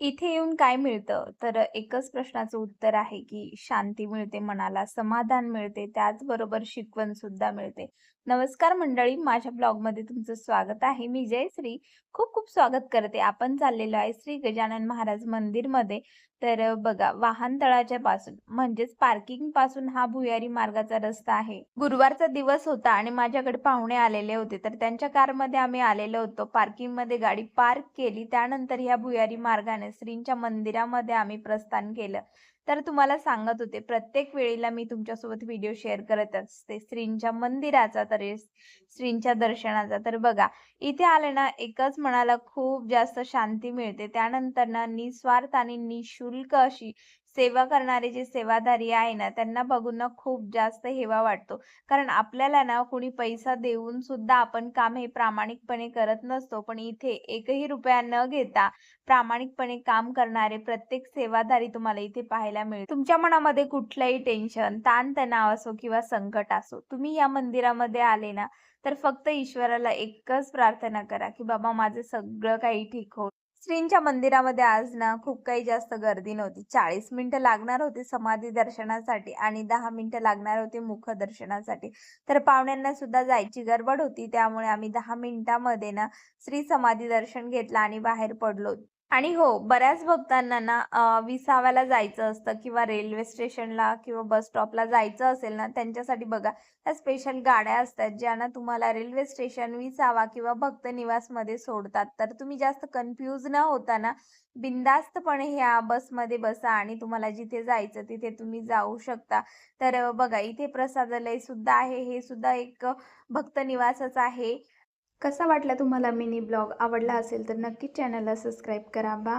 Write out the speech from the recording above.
इथे येऊन काय मिळतं? तर एकच प्रश्नाचं उत्तर आहे, की शांती मिळते मनाला, समाधान मिळते, त्याचबरोबर शिकवण सुद्धा मिळते. नमस्कार मंडळी, माझ्या ब्लॉगमध्ये तुमचं स्वागत आहे. मी जयश्री. खूप खूप स्वागत करते. आपण चाललेलो आहे श्री गजानन महाराज मंदिरमध्ये. तर बघा बघा वाहनतळाच्या पासून म्हणजेच पार्किंगपासून हा भुयारी मार्गाचा रस्ता आहे. गुरुवारचा दिवस होता आणि माझ्याकडे पाहुणे आलेले होते. तर त्यांच्या कारमध्ये आम्ही आलेलो होतो. पार्किंगमध्ये गाडी पार्क केली. त्यानंतर ह्या भुयारी मार्गाने श्रींच्या मंदिरामध्ये आम्ही प्रस्थान केलं. तर तुम्हाला सांगत होते प्रत्येक वेळेला मी तुमच्यासोबत व्हिडिओ शेअर करत असते श्रींच्या मंदिराचा तर श्रींच्या दर्शनाचा. तर बघा इथे आले ना एकच मनाला खूप जास्त शांती मिळते. त्यानंतर ना निस्वार्थ आणि निःशुल्क अशी सेवा करणारे जे सेवाधारी आहे ना, त्यांना बघून ना खूप जास्त हेवा वाटतो. कारण आपल्याला ना कुणी पैसा देऊन सुद्धा आपण काम हे प्रामाणिकपणे करत नसतो. पण इथे एकही रुपया न घेता प्रामाणिकपणे काम करणारे प्रत्येक सेवाधारी तुम्हाला इथे पाहायला मिळेल. तुमच्या मनामध्ये कुठलंही टेन्शन, ताणतणाव असो किंवा संकट असो, तुम्ही या मंदिरामध्ये आले ना, तर फक्त ईश्वराला एकच प्रार्थना करा, की बाबा माझं सगळं काही ठीक हो. श्रींच्या मंदिरामध्ये आज ना खूप काही जास्त गर्दी नव्हती. 40 मिनिटं लागणार होते समाधी दर्शनासाठी आणि दहा मिनिटं लागणार होते मुख दर्शनासाठी. तर पाहुण्यांना सुद्धा जायची गडबड होती. त्यामुळे आम्ही दहा मिनिटांमध्ये ना श्री समाधी दर्शन घेतलं आणि बाहेर पडलो. आणि हो, बऱ्याच भक्तांना ना विसाव्याला जायचं असतं किंवा रेल्वे स्टेशनला किंवा बस स्टॉपला जायचं असेल ना, त्यांच्यासाठी बघा ह्या स्पेशल गाड्या असतात, ज्या ना तुम्हाला रेल्वे स्टेशन, विसावा किंवा भक्त निवासमध्ये सोडतात. तर तुम्ही जास्त कन्फ्यूज न होता ना, बिनधास्तपणे ह्या बसमध्ये बसा आणि तुम्हाला जिथे जायचं तिथे तुम्ही जाऊ शकता. तर बघा इथे प्रसादालय सुद्धा आहे. हे सुद्धा एक भक्त निवासच आहे. कसा वाटला तुम्हाला मिनी ब्लॉग? आवडला असेल तर नक्कीच चॅनलला सबस्क्राईब करा. बा